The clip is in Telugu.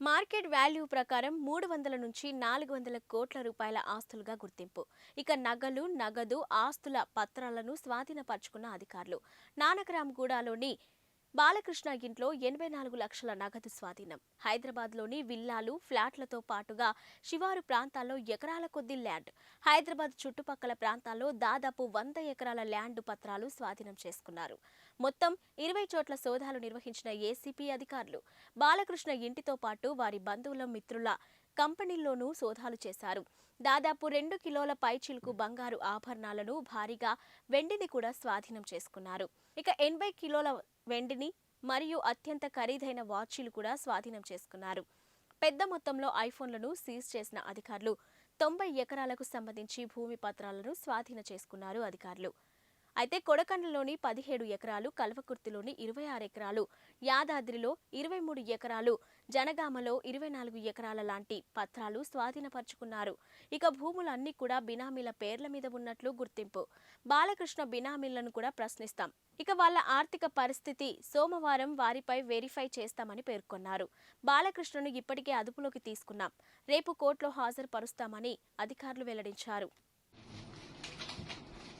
మార్కెట్ వాల్యూ ప్రకారం మూడు వందల నుంచి నాలుగు వందల కోట్ల రూపాయల ఆస్తులుగా గుర్తింపు. ఇక నగలు నగదు ఆస్తుల పత్రాలను స్వాధీనపరుచుకున్న అధికారులు. నానకరాంగూడలోని బాలకృష్ణ ఇంట్లో ఎనభై నాలుగు లక్షల నగదు స్వాధీనం. హైదరాబాద్లోని విల్లాలు ఫ్లాట్లతో పాటుగా శివారు ప్రాంతాల్లో ఎకరాల కొద్ది ల్యాండ్. హైదరాబాద్ చుట్టుపక్కల ప్రాంతాల్లో దాదాపు వంద ఎకరాల ల్యాండ్ పత్రాలు స్వాధీనం చేసుకున్నారు. మొత్తం ఇరవై చోట్ల సోదాలు నిర్వహించిన ఏసీపీ అధికారులు. బాలకృష్ణ ఇంటితో పాటు వారి బంధువుల మిత్రుల కంపెనీల్లోనూ సోదాలు చేశారు. దాదాపు రెండు కిలోల పైచిలుకు బంగారు ఆభరణాలను భారీగా వెండిని కూడా స్వాధీనం చేసుకున్నారు. ఇక ఎనభై కిలోల వెండిని మరియు అత్యంత ఖరీదైన వాచీలు కూడా స్వాధీనం చేసుకున్నారు. పెద్ద మొత్తంలో ఐఫోన్లను సీజ్ చేసిన అధికారులు తొంభై ఎకరాలకు సంబంధించి భూమి పత్రాలను స్వాధీనం చేసుకున్నారు అధికారులు. అయితే కొడకండ్లలోని పదిహేడు ఎకరాలు కల్వకుర్తిలోని ఇరవై ఆరు ఎకరాలు యాదాద్రిలో ఇరవై మూడు ఎకరాలు జనగామలో ఇరవై నాలుగు ఎకరాల లాంటి పత్రాలు స్వాధీనపరుచుకున్నారు. ఇక భూములన్నీ కూడా బినామీల పేర్ల మీద ఉన్నట్లు గుర్తింపు. బాలకృష్ణ బినామీలను కూడా ప్రశ్నిస్తాం. ఇక వాళ్ళ ఆర్థిక పరిస్థితి సోమవారం వారిపై వెరిఫై చేస్తామని పేర్కొన్నారు. బాలకృష్ణను ఇప్పటికే అదుపులోకి తీసుకున్నాం. రేపు కోర్టులో హాజరుపరుస్తామని అధికారులు వెల్లడించారు.